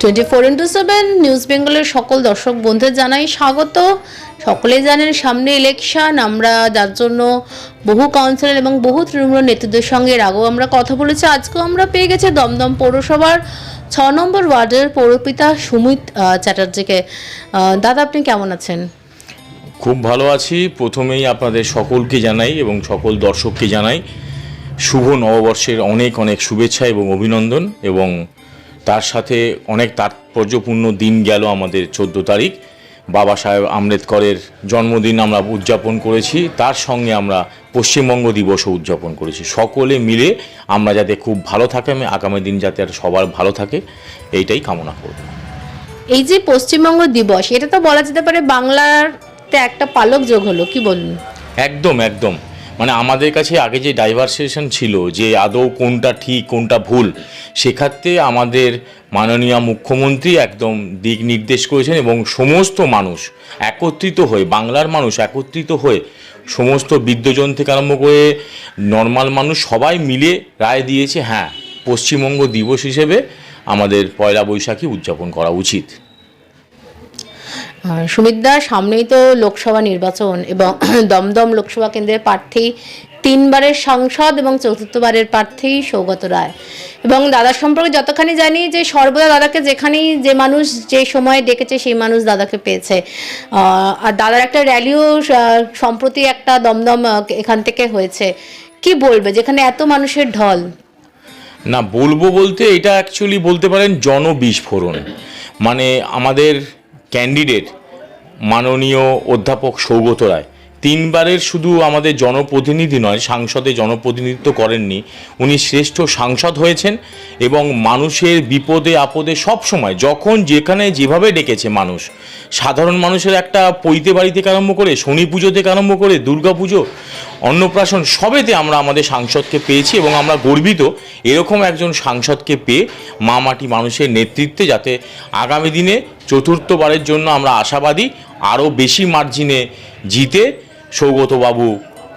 Twenty four into seven news বেঙ্গলের সকল দর্শক বন্ধুদের জানাই স্বাগত। সকলেই জানেন সামনে ইলেকশন আমরা যার জন্য বহু কাউন্সিলর এবং বহু তৃণমূল নেতৃত্বের সঙ্গে এর আগেও আমরা কথা বলেছি, আজকেও আমরা পেয়ে গেছি দমদম পৌরসভার ছ নম্বর ওয়ার্ডের পৌরপিতা সুমিত চ্যাটার্জিকে। দাদা, আপনি কেমন আছেন? খুব ভালো আছি। প্রথমেই আপনাদের সকলকে জানাই এবং সকল দর্শককে জানাই, শুভ নববর্ষের অনেক অনেক শুভেচ্ছা এবং অভিনন্দন এবং তার সাথে অনেক তাৎপর্যপূর্ণ দিন গেল আমাদের চোদ্দ তারিখ। বাবা সাহেব আম্বেদকরের জন্মদিন আমরা উদযাপন করেছি। তার সঙ্গে আমরা পশ্চিমবঙ্গ দিবসও উদযাপন করেছি। সকলে মিলে আমরা যাতে খুব ভালো থাকে আমি আগামী দিন যাতে আর সবার ভালো থাকে এইটাই কামনা করব। এই যে পশ্চিমবঙ্গ দিবস এটা তো বলা যেতে পারে বাংলাতে একটা পালক যোগ হলো কি বলুন? একদম একদম। মানে আমাদের কাছে আগে যে ডাইভার্সিয়েশন ছিল, যে আদৌ কোনটা ঠিক, কোনটা ভুল, সেক্ষেত্রে আমাদের মাননীয় মুখ্যমন্ত্রী একদম দিক নির্দেশ করেছেন এবং সমস্ত মানুষ একত্রিত হয়ে, বাংলার মানুষ একত্রিত হয়ে সমস্ত বিদ্যজন থেকে আরম্ভ করে নর্মাল মানুষ সবাই মিলে রায় দিয়েছে হ্যাঁ পশ্চিমবঙ্গ দিবস হিসেবে আমাদের পয়লা বৈশাখী উদযাপন করা উচিত। সুমিতদা, সামনেই তো লোকসভা নির্বাচন এবং দমদম লোকসভা কেন্দ্রের প্রার্থী, তিনবারের সংসদ এবং চতুর্থবারের প্রার্থী সৌগত রায়। এবং দাদার সম্পর্কে যতখানি জানি যে সর্বদা দাদাকে যেখানেই যে মানুষ যে সময় ডেকেছে, সেই মানুষ দাদাকে পেয়েছে। আর দাদার একটা র্যালিও সম্প্রতি একটা দমদম এখান থেকে হয়েছে। কি বলবে? যেখানে এত মানুষের ঢল। না, বলব বলতে এটা অ্যাকচুয়ালি বলতে পারেন জনবিস্ফোরণ। মানে আমাদের ক্যান্ডিডেট মাননীয় অধ্যাপক সৌগত রায়। তিনবারের শুধু আমাদের জনপ্রতিনিধি নয়, সাংসদে জনপ্রতিনিধিত্ব করেননি। উনি শ্রেষ্ঠ সাংসদ হয়েছেন এবং মানুষের বিপদে আপদে সব সময়, যখন যেখানে যেভাবে ডেকেছে মানুষ, সাধারণ মানুষের একটা পৈতে বাড়ি থেকে আরম্ভ করে, শনি পুজো থেকে আরম্ভ করে, দুর্গা পুজো, অন্নপ্রাশন সবেতে আমরা আমাদের সাংসদকে পেয়েছি এবং আমরা গর্বিত এরকম একজন সাংসদকে পেয়ে মা মাটি মানুষের নেতৃত্বে যাতে আগামী দিনে চতুর্থবারের জন্য আমরা আশাবাদী আরও বেশি মার্জিনে জিতে সৌগতবাবু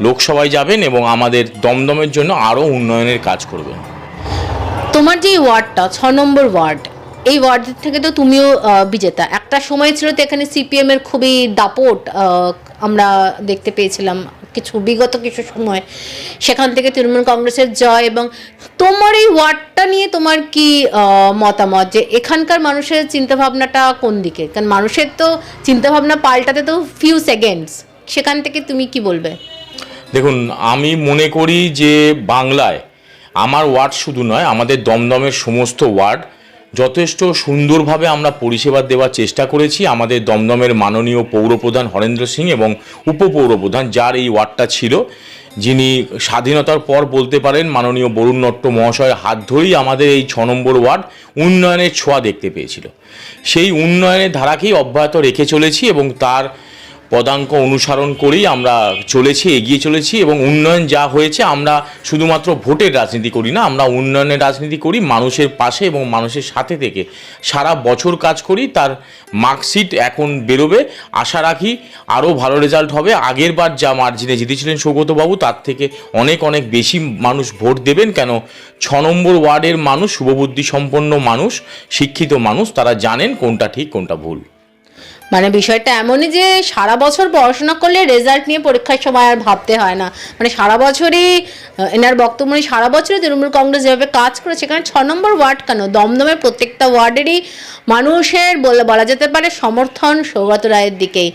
লোকসভায় যাবেন এবং আমাদের দমদমের জন্য আরও উন্নয়নের কাজ করবেন। তোমার যে ওয়ার্ডটা, ছ নম্বর ওয়ার্ড, এই ওয়ার্ড থেকে তো তুমিও বিজেতা। একটা সময় ছিল তো এখানে সিপিএমের খুবই দাপট আমরা দেখতে পেয়েছিলাম। কিছু, বিগত কিছু সময়। সেখান থেকে তৃণমূল কংগ্রেসের জয় এবং তোমার এই ওয়ার্ডটা নিয়ে তোমার কি মতামত যে এখানকার মানুষের চিন্তাভাবনাটা কোন দিকে? কারণ মানুষের তো চিন্তাভাবনা পাল্টাতে তো ফিউ সেকেন্ডস সেখান থেকে তুমি কি বলবে? দেখুন, আমি মনে করি যে বাংলায় আমার ওয়ার্ড শুধু নয়, আমাদের দমদমের সমস্ত ওয়ার্ড যথেষ্ট সুন্দরভাবে আমরা পরিষেবা দেওয়ার চেষ্টা করেছি। আমাদের দমদমের মাননীয় পৌরপ্রধান হরেন্দ্র সিং এবং উপপৌরপ্রধান যার এই ওয়ার্ডটা ছিল, যিনি স্বাধীনতার পর বলতে পারেন মাননীয় বরুণ নট্ট মহাশয়ের হাত ধরেই আমাদের এই ছ নম্বর ওয়ার্ড উন্নয়নের ছোঁয়া দেখতে পেয়েছিল। সেই উন্নয়নের ধারাকেই অব্যাহত রেখে চলেছি এবং তার পদাঙ্ক অনুসরণ করেই আমরা চলেছি, এগিয়ে চলেছি এবং উন্নয়ন যা হয়েছে আমরা শুধুমাত্র ভোটের রাজনীতি করি না, আমরা উন্নয়নের রাজনীতি করি মানুষের পাশে এবং মানুষের সাথে থেকে। সারা বছর কাজ করি, তার মার্কশিট এখন বেরোবে। আশা রাখি আরও ভালো রেজাল্ট হবে। আগের বার যা মার্জিনে জিতেছিলেন সৌগতবাবু তার থেকে অনেক অনেক বেশি মানুষ ভোট দেবেন কেন? ছ নম্বর ওয়ার্ডের মানুষ, শুভবুদ্ধি সম্পন্ন মানুষ, শিক্ষিত মানুষ, তারা জানেন কোনটা ঠিক, কোনটা ভুল। মানে বিষয়টা এমনই যে সারা বছর পড়াশোনা করলে রেজাল্ট নিয়ে পরীক্ষার সময় আর ভাবতে হয় না। মানে সারা বছরই এনার বক্তব্য সারা বছরই তৃণমূল কংগ্রেস যেভাবে কাজ করেছে সেখানে ছ নম্বর ওয়ার্ড কেন? দমদমের প্রত্যেকটা ওয়ার্ডেরই মানুষের বলে বলা যেতে পারে সমর্থন সৌগত রায়ের দিকেই।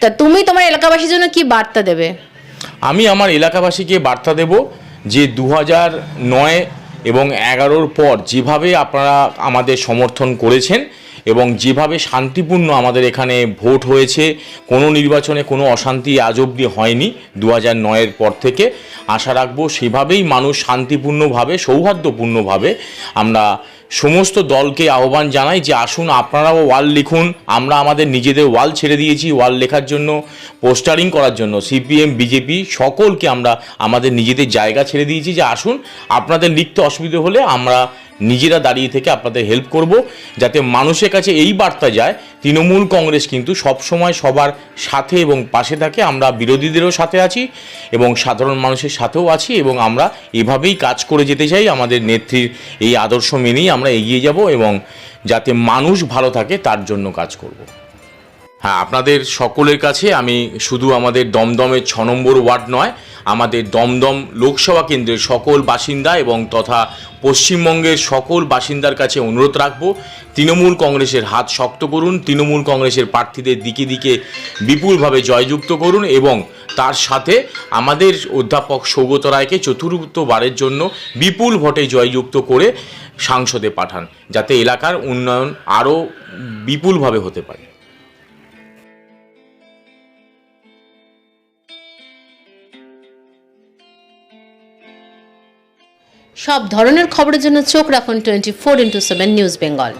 তা তুমি তোমার এলাকাবাসীর জন্য কি বার্তা দেবে? আমি আমার এলাকাবাসীকে বার্তা দেব যে দু হাজার নয় এবং এগারোর পর যেভাবে আপনারা আমাদের সমর্থন করেছেন এবং যেভাবে শান্তিপূর্ণ আমাদের এখানে ভোট হয়েছে, কোনো নির্বাচনে কোনো অশান্তি আজ অবধি হয়নি দু হাজার নয়ের পর থেকে। আশা রাখব সেভাবেই মানুষ শান্তিপূর্ণভাবে, সৌহার্দ্যপূর্ণভাবে আমরা সমস্ত দলকে আহ্বান জানাই যে আসুন আপনারাও ওয়াল লিখুন, আমরা আমাদের নিজেদের ওয়াল ছেড়ে দিয়েছি ওয়াল লেখার জন্য, পোস্টারিং করার জন্য, সিপিএম, বিজেপি সকলকে আমরা আমাদের নিজেদের জায়গা ছেড়ে দিয়েছি যে আসুন আপনাদের লিখতে অসুবিধে হলে আমরা নিজেরা দাঁড়িয়ে থেকে আপনাদের হেল্প করব, যাতে মানুষের কাছে এই বার্তা যায়, তৃণমূল কংগ্রেস কিন্তু সবসময় সবার সাথে এবং পাশে থাকে, আমরা বিরোধীদেরও সাথে আছি এবং সাধারণ মানুষের সাথেও আছি এবং আমরা এভাবেই কাজ করে যেতে চাই, আমাদের নেত্রীর এই আদর্শ মেনেই আমরা এগিয়ে যাব এবং যাতে মানুষ ভালো থাকে তার জন্য কাজ করব। হ্যাঁ আপনাদের সকলের কাছে আমি শুধু আমাদের দমদমের ছ নম্বর ওয়ার্ড নয়, আমাদের দমদম লোকসভা কেন্দ্রের সকল বাসিন্দা এবং তথা পশ্চিমবঙ্গের সকল বাসিন্দার কাছে অনুরোধ রাখব, তৃণমূল কংগ্রেসের হাত শক্ত করুন, তৃণমূল কংগ্রেসের প্রার্থীদের দিকে দিকে বিপুলভাবে জয়যুক্ত করুন এবং তার সাথে আমাদের অধ্যাপক সৌগত রায়কে চতুর্থবারের জন্য বিপুল ভোটে জয়যুক্ত করে সাংসদে পাঠান, যাতে এলাকার উন্নয়ন আরও বিপুলভাবে হতে পারে। সব ধরনের খবরের জন্য চোখ রাখুন twenty four into seven news Bengal.